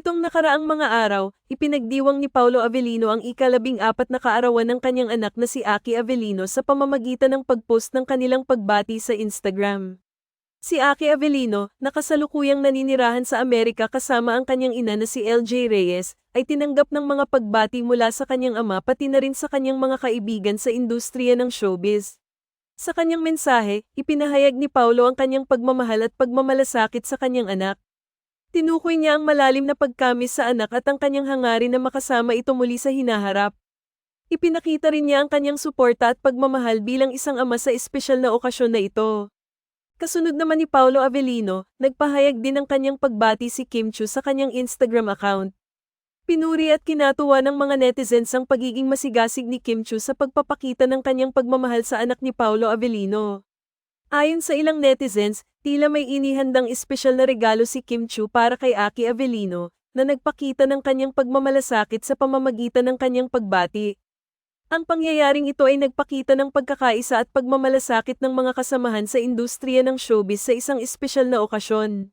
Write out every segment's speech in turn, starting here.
nakaraang mga araw, ipinagdiwang ni Paulo Avellino ang ikalabing apat na kaarawan ng kanyang anak na si Aki Avellino sa pamamagitan ng pagpost ng kanilang pagbati sa Instagram. Si Aki Avellino, nakasalukuyang naninirahan sa Amerika kasama ang kanyang ina na si LJ Reyes, ay tinanggap ng mga pagbati mula sa kanyang ama pati na rin sa kanyang mga kaibigan sa industriya ng showbiz. Sa kanyang mensahe, ipinahayag ni Paulo ang kanyang pagmamahal at pagmamalasakit sa kanyang anak. Tinukoy niya ang malalim na pagkamis sa anak at ang kanyang hangarin na makasama ito muli sa hinaharap. Ipinakita rin niya ang kanyang suporta at pagmamahal bilang isang ama sa espesyal na okasyon na ito. Kasunod naman ni Paulo Avellino, nagpahayag din ng kanyang pagbati si Kim Chu sa kanyang Instagram account. Pinuri at kinatuwa ng mga netizens ang pagiging masigasig ni Kim Chu sa pagpapakita ng kanyang pagmamahal sa anak ni Paulo Avellino. Ayon sa ilang netizens, tila may inihandang espesyal na regalo si Kim Chu para kay Aki Avellino, na nagpakita ng kanyang pagmamalasakit sa pamamagitan ng kanyang pagbati. Ang pangyayaring ito ay nagpakita ng pagkakaisa at pagmamalasakit ng mga kasamahan sa industriya ng showbiz sa isang espesyal na okasyon.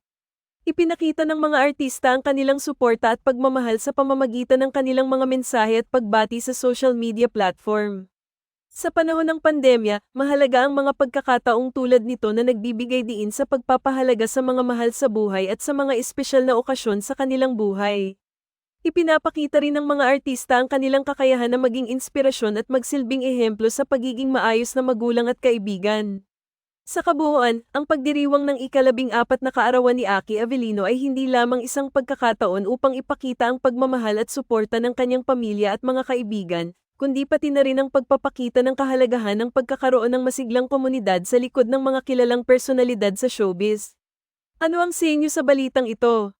Ipinakita ng mga artista ang kanilang suporta at pagmamahal sa pamamagitan ng kanilang mga mensahe at pagbati sa social media platform. Sa panahon ng pandemya, mahalaga ang mga pagkakataong tulad nito na nagbibigay diin sa pagpapahalaga sa mga mahal sa buhay at sa mga espesyal na okasyon sa kanilang buhay. Ipinapakita rin ng mga artista ang kanilang kakayahan na maging inspirasyon at magsilbing ehemplo sa pagiging maayos na magulang at kaibigan. Sa kabuuan, ang pagdiriwang ng ikalabing apat na kaarawan ni Aki Avellino ay hindi lamang isang pagkakataon upang ipakita ang pagmamahal at suporta ng kanyang pamilya at mga kaibigan, kundi pati na rin ang pagpapakita ng kahalagahan ng pagkakaroon ng masiglang komunidad sa likod ng mga kilalang personalidad sa showbiz. Ano ang sa inyo sa balitang ito?